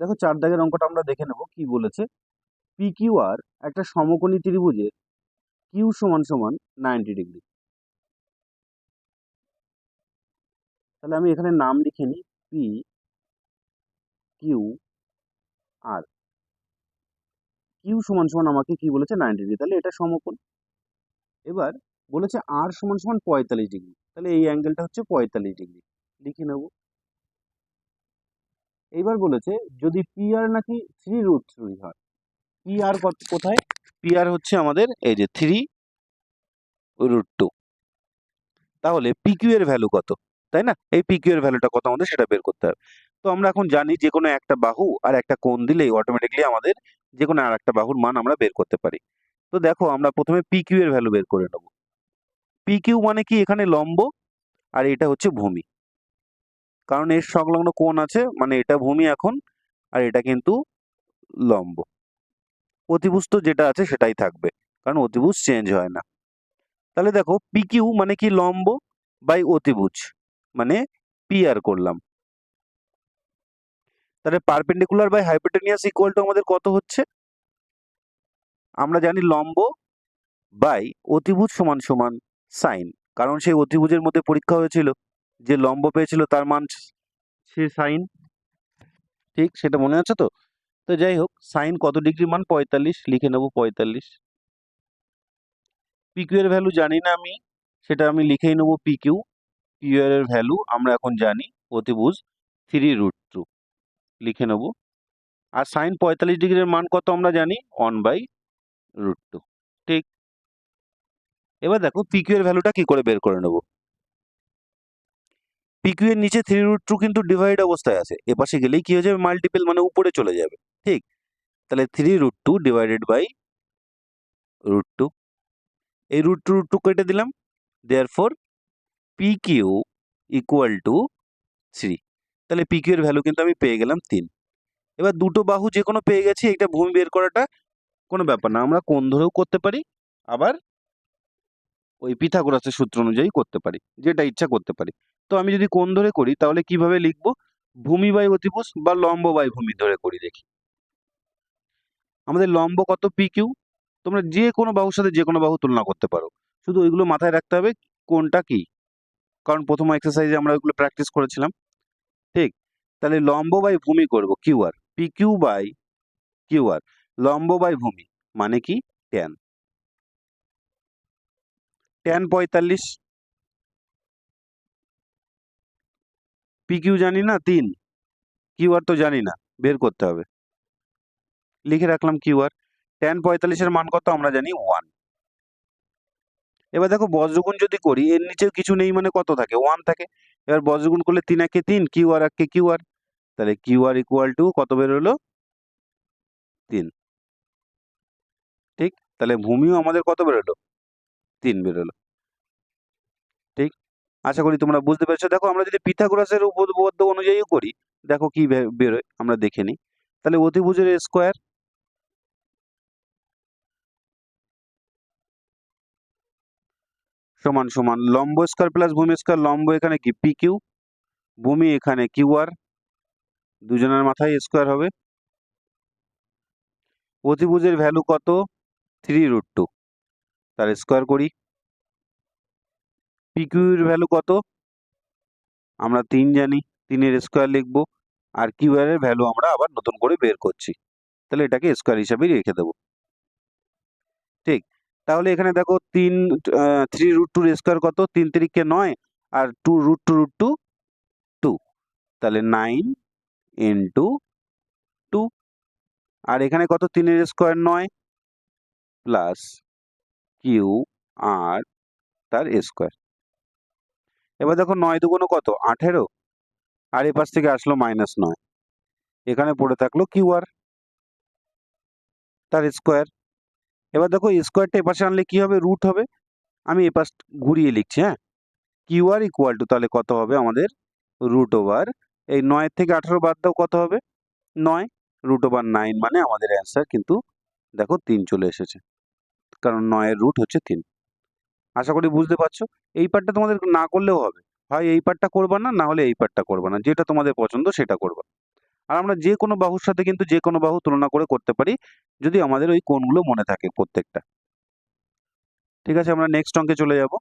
দেখো চার দাগের অঙ্কটা আমরা দেখে নেব কি বলেছে। পি কিউ আর একটা সমকোণী ত্রিভুজের কিউ সমান সমান নাইনটি ডিগ্রি তাহলে আমি এখানে নাম লিখে নিই পি কিউ আর কিউ সমান সমান আমাকে কি বলেছে নাইনটি ডিগ্রি তাহলে এটা সমকোণ। এবার বলেছে আর সমান সমান পঁয়তাল্লিশ ডিগ্রি তাহলে এই অ্যাঙ্গেলটা হচ্ছে পঁয়তাল্লিশ ডিগ্রি লিখে নেব। এইবার বলেছে, যদি পি আর নাকি থ্রি রুট থ্রি হয়। পি আর কোথায়? পি আর হচ্ছে আমাদের এই যে থ্রি রুট টু তাহলে পি কিউ এর ভ্যালু কত? তাই না? এই পি কিউ এর ভ্যালুটা কত আমাদের সেটা বের করতে হবে। তো আমরা এখন জানি যে কোনো একটা বাহু আর একটা কোণ দিলেই অটোমেটিকলি আমাদের যে কোনো আর একটা বাহুর মান আমরা বের করতে পারি। তো দেখো, আমরা প্রথমে পি কিউ এর ভ্যালু বের করে নেব। পি কিউ মানে কি? এখানে লম্ব, আর এটা হচ্ছে ভূমি। কারণ এর সংলগ্ন কোণ আছে মানে এটা ভূমি এখন আর এটা কিন্তু লম্ব। অতিভুজ তো যেটা আছে সেটাই থাকবে, কারণ অতিভুজ চেঞ্জ হয় না। তাহলে দেখো পি কিউ মানে কি লম্ব বাই অতিভুজ মানে পি আর করলাম। তাহলে perpendicular by hypotenuse equal to আমাদের কত হচ্ছে? আমরা জানি লম্ব বাই অতিভুজ সমান সমান সাইন কারণ সেই অতিভুজের মধ্যে পরীক্ষা হয়েছিল। যে লম্ব পেয়েছিল তার মান সে সাইন। ঠিক সেটা মনে আছে তো? তো যাই হোক, সাইন কত ডিগ্রি মান? পঁয়তাল্লিশ, লিখে নেব পঁয়তাল্লিশ। পিকিউ এর ভ্যালু জানি না আমি, সেটা আমি লিখেই নেব পিকিউ কিউ এর ভ্যালু আমরা এখন জানি অতিভুজ থ্রি রুট টু লিখে নেব। আর সাইন পঁয়তাল্লিশ ডিগ্রির মান কত আমরা জানি? ওয়ান বাই রুট টু ঠিক। এবার দেখো পিকিউ এর ভ্যালুটা কি করে বের করে নেব? পিকিউ এর নিচে থ্রি রুট টু কিন্তু ডিভাইড অবস্থায় আছে। এপাশে গেলেই কি হয়ে যাবে? মাল্টিপেল মানে উপরে চলে যাবে। ঠিক? তাহলে three root two divided by root two এই রুট টু রুট টু কেটে দিলাম। Therefore P Q equal to three তাহলে পি কিউ এর ভ্যালু কিন্তু আমি পেয়ে গেলাম তিন। এবার দুটো বাহু যে কোনো পেয়ে গেছি এটা ভূমি বের করাটা কোনো ব্যাপার না। আমরা কোন ধরেও করতে পারি, আবার ওই পিথাগোরাসের সূত্র অনুযায়ী করতে পারি, যেটা ইচ্ছা করতে পারি। তো আমি যদি কোন ধরে করি, তাহলে কীভাবে লিখব? ভূমি বাই অতিভুজ বা লম্ব বাই ভূমি ধরে করি দেখি। আমাদের লম্ব কত পি কিউ তোমরা যে কোনো বাহুর সাথে যে কোনো বাহু তুলনা করতে পারো। শুধু ওইগুলো মাথায় রাখতে হবে কোনটা কি? কারণ প্রথম এক্সারসাইজে আমরা ওইগুলো প্র্যাকটিস করেছিলাম। ঠিক? তাহলে লম্ব বাই ভূমি করব Q R. P Q by Q R. লম্ব বাই ভূমি মানে কি? ট্যান ট্যান পঁয়তাল্লিশ। পি কিউ জানি না, তিন। কিউ আর তো জানি না, বের করতে হবে। লিখে রাখলাম কিউ আর ট্যান পঁয়তাল্লিশের মান কত আমরা জানি ওয়ান। এবার দেখো বজ্রগুণ যদি করি, এর নিচেও কিছু নেই মানে কত থাকে? ওয়ান থাকে। এবার বজ্রগুণ করলে তিন একে তিন কিউ আর একে কিউ আর তাহলে কিউ আর ইকুয়াল টু কত বেরোলো? তিন। ঠিক? তাহলে ভূমিও আমাদের কত বেরোলো? তিন বেরোলো। আশা করি তোমরা বুঝতে পেরেছ। দেখো, আমরা যদি পিথাগোরাসের উপবদ্ধ অনুযায়ী করি, দেখো কি বেরোয়, আমরা দেখে নিই। তাহলে অতিভুজের স্কোয়ার সমান সমান। লম্ব স্কোয়ার প্লাস ভূমি স্কোয়ার লম্ব এখানে কি? পি কিউ ভূমি এখানে কিউ আর দুজনের মাথায় স্কোয়ার হবে। অতিভুজের ভ্যালু কত? থ্রি রুট টু তার স্কোয়ার করি। পি কিউর ভ্যালু কত? আমরা তিন জানি, তিনের স্কোয়ার লিখব, আর কিউ এর ভ্যালু আমরা আবার নতুন করে বের করছি। তাহলে এটাকে স্কোয়ার হিসাবেই রেখে দেবো। ঠিক, তাহলে এখানে দেখো তিন থ্রি রুট টুর স্কোয়ার কত? তিন তিরিখকে নয়, আর two root two root two two তাহলে নাইন ইন্টু টু আর এখানে কত? তিনের স্কোয়ার নয় প্লাস কিউ আর তার স্কোয়ার এবার দেখো নয় দুগুণ কত? আঠেরো। আর এপাশ থেকে আসলো মাইনাস নয়। এখানে পড়ে থাকল কিউ আর তার স্কোয়ার এবার দেখো স্কোয়ারটা এপাশে আনলে কি হবে? রুট হবে। আমি এপাশ ঘুরিয়ে লিখছি হ্যাঁ? কিউ আর ইকুয়াল টু তাহলে কত হবে আমাদের? রুট ওভার এই নয়ের থেকে আঠারো বাদ দাও, কত হবে? নয়। রুট ওভার নাইন মানে আমাদের অ্যান্সার কিন্তু দেখো তিন চলে এসেছে। কারণ নয়ের রুট হচ্ছে তিন। আশা করি বুঝতে পারছ। এই পার্টটা তোমাদের না করলেও হবে। হয় এই পার্টটা করবা না না হলে এই পার্টটা করবা না। যেটা তোমাদের পছন্দ সেটা করবা। আর আমরা যে কোনো বাহুর সাথে কিন্তু যে কোনো বাহু তুলনা করে করতে পারি, যদি আমাদের ওই কোণগুলো মনে থাকে প্রত্যেকটা। ঠিক আছে, আমরা নেক্সট অঙ্কে চলে যাব।